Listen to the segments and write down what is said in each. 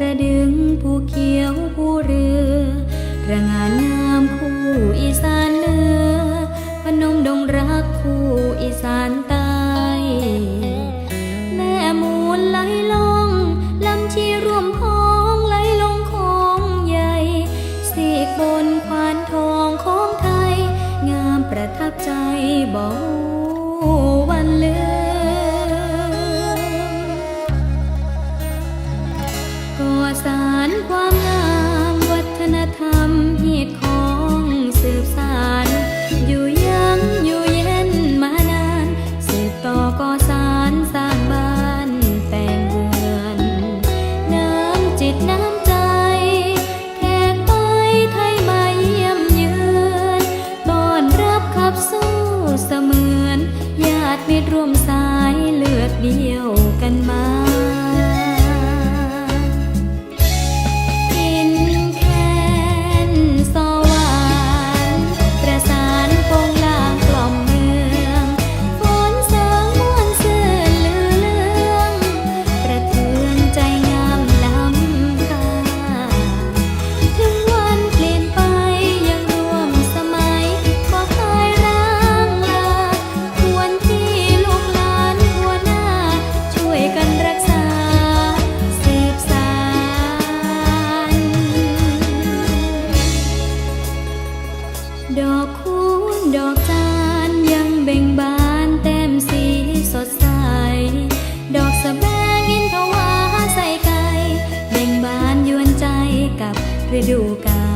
ประดึงผู้เขียวผู้เรือระงานงามผู้อีสานเหนือพนมดงรักผู้อีสานใต้แม่มูลไหลลงลำชีรวมคองไหลลงคงใหญ่สีกบนควานทองของไทย งามประทับใจบอก bukan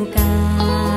不敢。